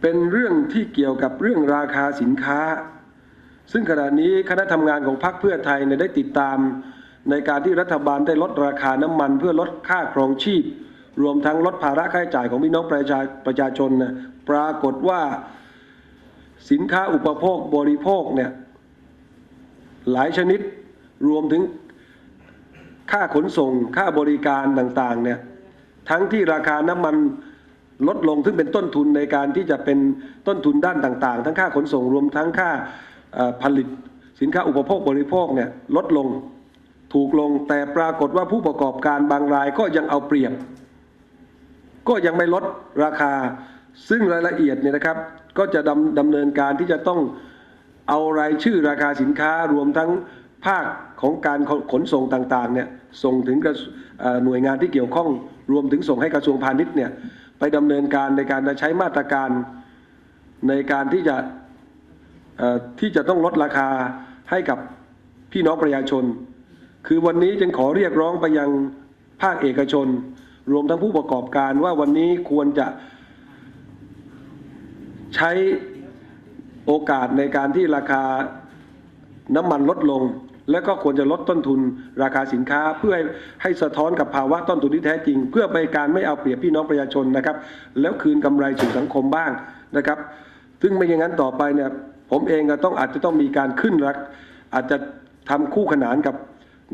เป็นเรื่องที่เกี่ยวกับเรื่องราคาสินค้า ซึ่งขณะนี้คณะทำงานของพรรคเพื่อไทยได้ติดตาม ในการที่รัฐบาลได้ลดราคาน้ำมันเพื่อลดค่าครองชีพ รวมทั้งลดภาระค่าใช้จ่ายของพี่น้องประชาประชาชนนะปรากฏว่า สินค้าอุปโภคบริโภคเนี่ยหลายชนิดรวมถึงค่าขนส่งค่าบริการต่างๆเนี่ยทั้งที่ราคาน้ำมัน ลดลงซึ่งเป็นต้นทุนในการที่จะเป็นต้นทุนด้านต่างๆ ทั้งค่าขนส่งรวมทั้งค่าผลิตสินค้าอุปโภคบริโภคเนี่ยลดลงถูกลงแต่ปรากฏว่าผู้ประกอบการบางรายก็ยังเอาเปรียบ ก็ยังไม่ลดราคา ซึ่งรายละเอียดเนี่ยนะครับ ก็จะดำดำเนินการที่จะต้องเอารายชื่อราคาสินค้ารวมทั้งภาคของการขนส่งต่างๆเนี่ยส่งถึงกระหน่วยงานที่เกี่ยวข้องรวมถึงส่งให้กระทรวงพาณิชย์เนี่ย ไปดำเนินการในการใช้มาตรการในการที่จะที่จะต้องลดราคาให้กับพี่น้องประชาชน คือวันนี้จึงขอเรียกร้องไปยังภาคเอกชน รวมทั้งผู้ประกอบการว่าวันนี้ควรจะใช้โอกาสในการที่ราคาน้ำมันลดลงและก็ควรจะลดต้นทุนราคาสินค้า เพื่อให้ให้สะท้อนกับภาวะต้นทุนที่แท้จริง เพื่อไปการไม่เอาเปรียบพี่น้องประชาชนนะครับ แล้วคืนกำไรสู่สังคมบ้างนะครับ ซึ่งไม่อย่างนั้นต่อไปเนี่ยผมเองก็ต้องอาจจะต้องมีการขึ้นรักอาจจะทำคู่ขนานกับ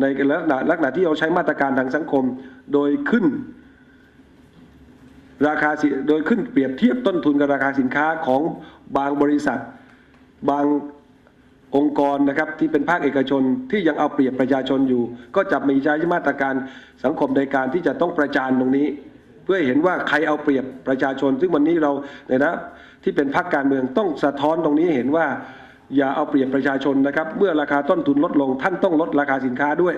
ในลักษณะลักษณะที่เราใช้มาตรการทางสังคม โดยขึ้น ราคาสิโดยขึ้นเปรียบเทียบต้นทุนกับราคาสินค้าของบางบริษัท บาง องค์กรนะครับที่เป็นภาคเอกชนที่ยังเอาเปรียบประชาชนอยู่ ก็จะมีใช้มาตรการสังคมในการที่จะต้องประจานตรงนี้ เพื่อเห็นว่าใครเอาเปรียบประชาชน ซึ่งวันนี้เราเนี่ยนะที่เป็นพรรคการเมืองต้องสะท้อนตรงนี้เห็นว่า อย่าเอาเปรียบประชาชนนะครับ เมื่อราคาต้นทุนลดลง ท่านต้องลดราคาสินค้าด้วย